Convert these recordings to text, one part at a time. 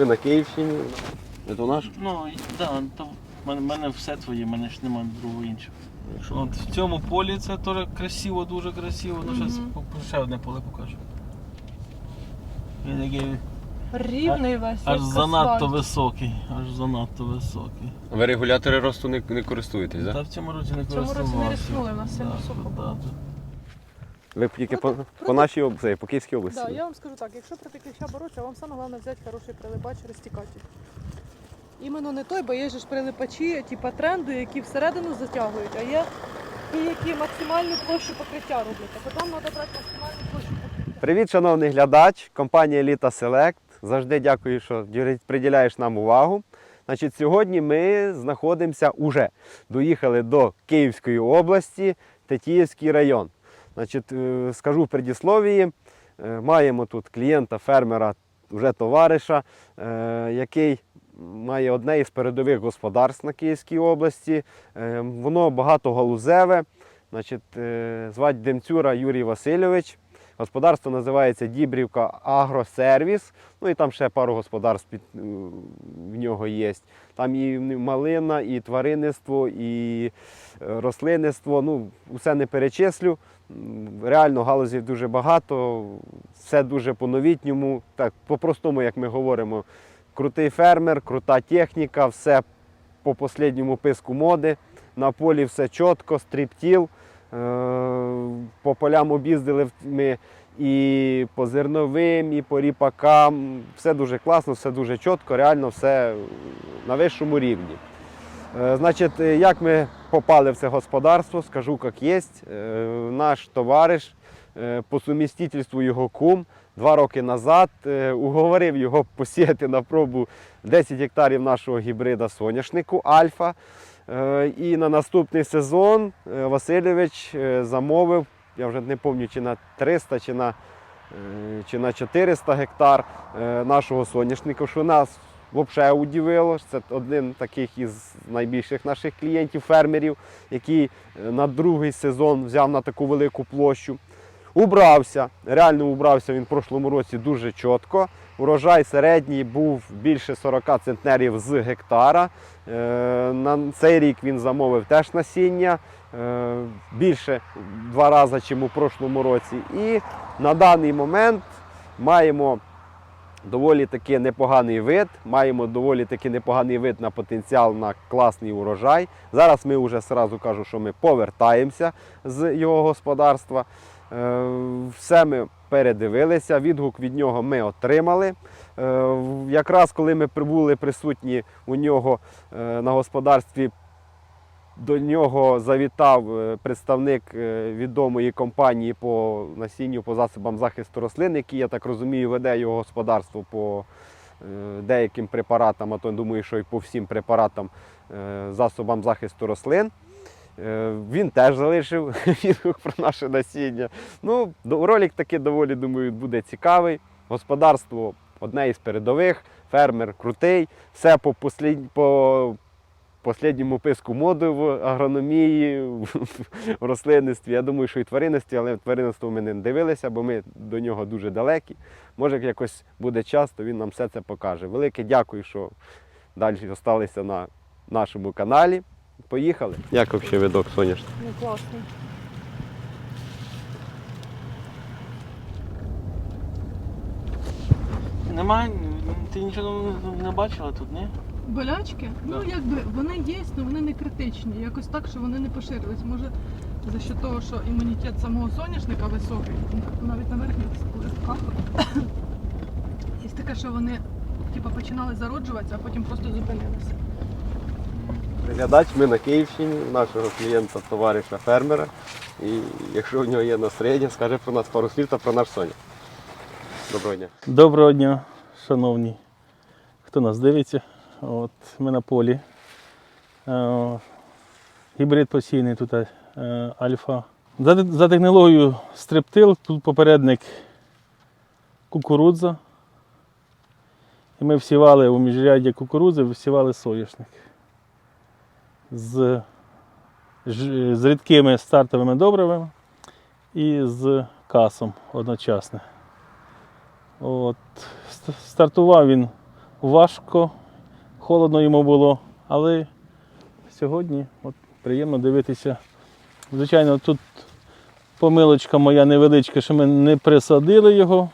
Ми на Київщині. Це наш? Ну, і- да, в мене, мене все твоє, в мене ж немає другого іншого. От в цьому полі це теж красиво, дуже красиво. Ну, зараз ще одне поле покажу. Він такий Рівний весь. аж як занадто асфальт. високий, аж занадто високий. Ви регулятори росту не, не користуєтесь, Та так? в цьому році не В цьому році не користувався. рискнули, в нас Да, да, було. да. Ви тільки по, по нашій області, по Київській області. Да, я вам скажу так, якщо проти кліща боротися, вам саме головне взяти хороший прилипач розтікатель. Іменно не той, бо є ж прилипачі, типа тренду, які всередину затягують, а є ті, які максимальну площу покриття роблять. А потім треба брати максимальну площу покриття. Привіт, шановний глядач, компанія Еліта Селект. Завжди дякую, що приділяєш нам увагу. Значить, сьогодні ми знаходимося уже. Доїхали до Київської області, Тетіївський район. Значить, е, скажу в предісловії, е, маємо тут клієнта, фермера, вже товариша, е, який має одне із передових господарств на Київській області. Воно багатогалузеве. Значить, Звати Демцюра Юрій Васильович. Господарство називається Дібрівка Агросервіс. Ну і там ще пару господарств під, е, в нього є. Там і малина, і тваринництво, і е, рослинництво. Ну, усе не перечислю. Реально галузів дуже багато, все дуже по-новітньому. Так, по-простому, як ми говоримо, крутий фермер, крута техніка, все по останньому писку моди. На полі все чітко, стріптіл. Е, По полям об'їздили ми і по зерновим, і по ріпакам. Все дуже класно, все дуже чітко, реально все на вищому рівні. Е, Значить, е, як ми попали в це господарство, скажу, як є. Наш товариш по сумістительству його кум два роки назад уговорив його посіяти на пробу 10 гектарів нашого гібрида соняшнику Альфа. Е, І на наступний сезон е, Васильович е, замовив, я вже не пам'ятаю, чи на 300, чи на, чи на 400 гектар нашого соняшника, що нас взагалі удивило. Це один таких із найбільших наших клієнтів, фермерів, який на другий сезон взяв на таку велику площу. Убрався, реально убрався він в прошлому році дуже чітко. Урожай середній був більше 40 центнерів з гектара. Е, На цей рік він замовив теж насіння е, більше два рази, ніж у прошлому році. І на даний момент маємо доволі таки непоганий вид, маємо доволі таки непоганий вид на потенціал на класний урожай. Зараз ми вже сразу кажу, що ми повертаємося з його господарства. Е, Все ми передивилися, відгук від нього ми отримали. Е, Якраз коли ми прибули присутні у нього е, на господарстві, до нього завітав представник відомої компанії по насінню по засобам захисту рослин, який, я так розумію, веде його господарство по деяким препаратам, а то думаю, що і по всім препаратам засобам захисту рослин. Е, Він теж залишив відгук про наше насіння. Ну, ролик таки доволі, думаю, буде цікавий. Господарство одне із передових, фермер крутий, все по, послід... по писку моди в агрономії, в рослинництві. Я думаю, що і тваринництві, але тваринництво ми не дивилися, бо ми до нього дуже далекі. Може, як якось буде час, то він нам все це покаже. Велике дякую, що далі залишилися на нашому каналі. Поїхали. Як взагалі видок соняшник? Ну класний. Немає, ти нічого не- не бачила тут, ні? Болячки? Ну якби вони є, але вони не критичні. Якось так, що вони не поширились. Може, за що того, що імунітет самого соняшника високий, навіть на верхніх листках. Є таке, що вони типу, починали зароджуватися, а потім просто зупинилися. Глядач, ми на Київщині, у нашого клієнта, товариша фермера. І якщо у нього є настроєння, скаже про нас пару слів та про наш соня. Доброго дня. Доброго дня, шановні, хто нас дивиться. От, ми на полі. Е, гібрид посійний тут е, альфа. За, технологією стриптил, тут попередник кукурудза. І ми всівали у міжряддя кукурудзи, всівали соняшник. З, з рідкими стартовими добривами і з касом одночасно. От, стартував він важко, холодно йому було, але сьогодні от, приємно дивитися. Звичайно, тут помилочка моя невеличка, що ми не присадили його,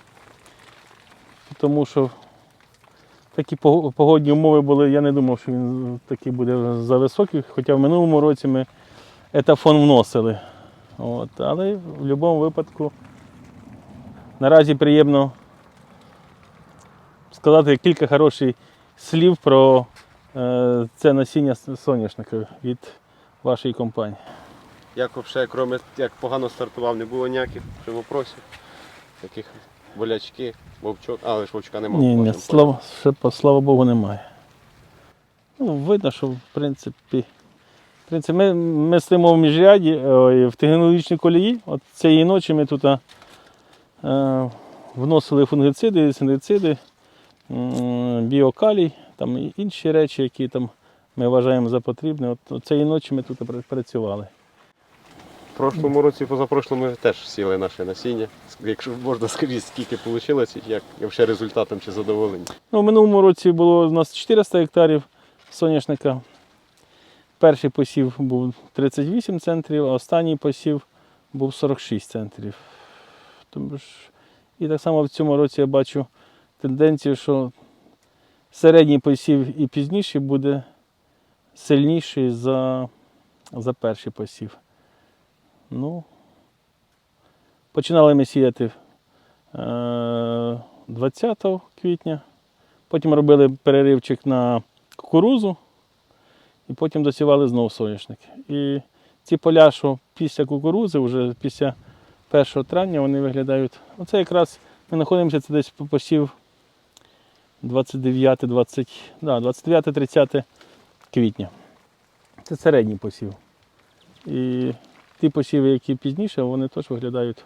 тому що такі погодні умови були, я не думав, що він такий буде за високий, хоча в минулому році ми етафон вносили. От, але в будь-якому випадку наразі приємно сказати кілька хороших слів про е, це насіння соняшника від вашої компанії. Як взагалі, крім як погано стартував, не було ніяких вопросів. Таких болячки, вовчок, але ж вовчка немає. Ні, ні, слава, ще, слава Богу, немає. Ну, видно, що в принципі, в принципі ми, ми стоїмо в міжряді ой, в технологічній колії. От цієї ночі ми тут е, вносили фунгициди, сингициди, м, біокалій, там інші речі, які там ми вважаємо за потрібне. От, от цієї ночі ми тут працювали. В прошлому році, позапрошлому теж сіли наше насіння. Якщо можна скажіть, скільки вийшло, як взагалі результатом чи задоволені. Ну, в минулому році було у нас 400 гектарів соняшника. Перший посів був 38 центрів, а останній посів був 46 центрів. Тому ж, і так само в цьому році я бачу тенденцію, що середній посів і пізніший буде сильніший за, за перший посів. Ну, починали ми сіяти е, 20 квітня. Потім робили переривчик на кукурузу і потім досівали знову соняшник. І ці поля, що після кукурузи, вже після 1 травня, вони виглядають. Оце якраз ми знаходимося це десь по посів 29, 20, да, 29-30 квітня. Це середній посів. І ті посіви, які пізніше, вони теж виглядають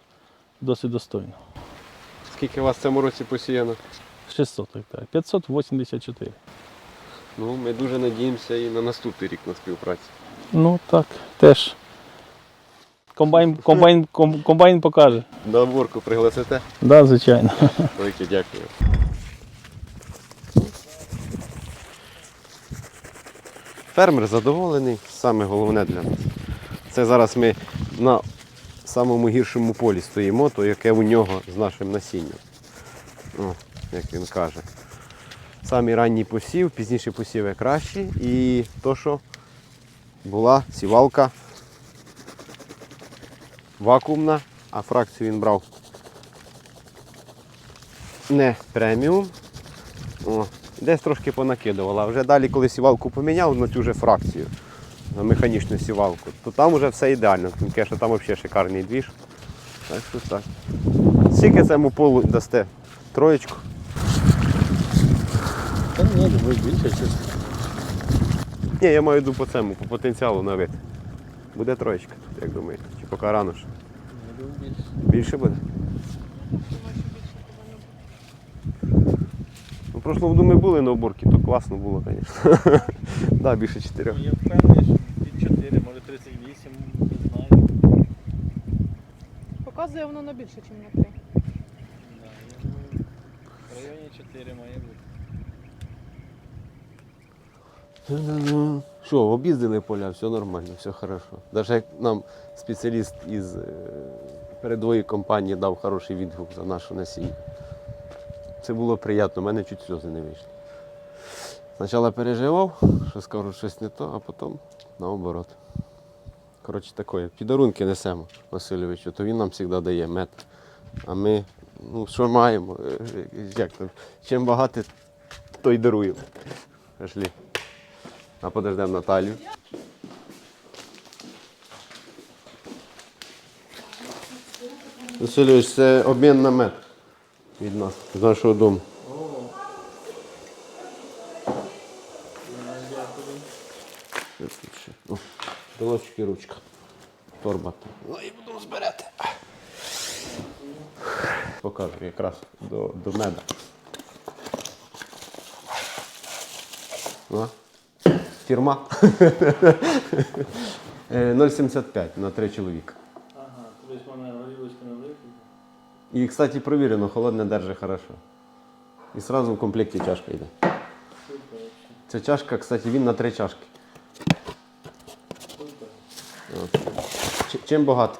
досить достойно. Скільки у вас в цьому році посіяно? 600 гектарів. 584. Ну, ми дуже надіємося і на наступний рік на співпрацю. Ну так, теж. Комбайн, комбайн, комбайн покаже. На оборку пригласите? Так, да, звичайно. Велике дякую. Фермер задоволений, саме головне для нас. Це зараз ми на самому гіршому полі стоїмо, то яке у нього з нашим насінням. О, як він каже. Самий ранній посів, пізніші посіви кращі. І то, що була сівалка вакуумна, а фракцію він брав не преміум. О, десь трошки понакидувала. Вже далі, коли сівалку поміняв на цю же фракцію, механічну сівалку, то там вже все ідеально. Каже, що там взагалі шикарний двіж. Так що так. Скільки цьому полу дасте? Троєчку? Та ні, думаю, більше чесно. Ні, я маю йду по цьому, по потенціалу на вид. Буде троєчка, як думаєте? Чи поки рано ж? Більше більше буде? Ну, году ми були на уборці, то класно було, звісно. да, більше чотирьох. Я впевнений, що під 4, може 38, не знаю. Показує воно на більше, ніж на 3. Да, я думаю, в районі 4 має бути. Що, об'їздили поля, все нормально, все хорошо. Навіть як нам спеціаліст із е, передової компанії дав хороший відгук за нашу насіння. Це було приємно, у мене чуть сльози не вийшли. Спочатку переживав, що скажу щось не то, а потім наоборот. Коротше, такое, підарунки несемо Васильовичу, то він нам завжди дає мед. А ми, ну, що маємо, е, як там, чим багато, то й даруємо. Пішли. А подождемо Наталію. Васильович, це обмін на мед від нас, з нашого дому. Що тут ще? О, Долочки ручка. Торба. Ну і потім зберете. Покажу якраз до, до меда. Фірма. Е, 0,75 на 3 чоловіка. Ага, тобто мене горілочка не велика. І, кстати, провірено, холодне держить хорошо. І одразу в комплекті чашка йде. Ця чашка, кстати, він на три чашки. Чим багато?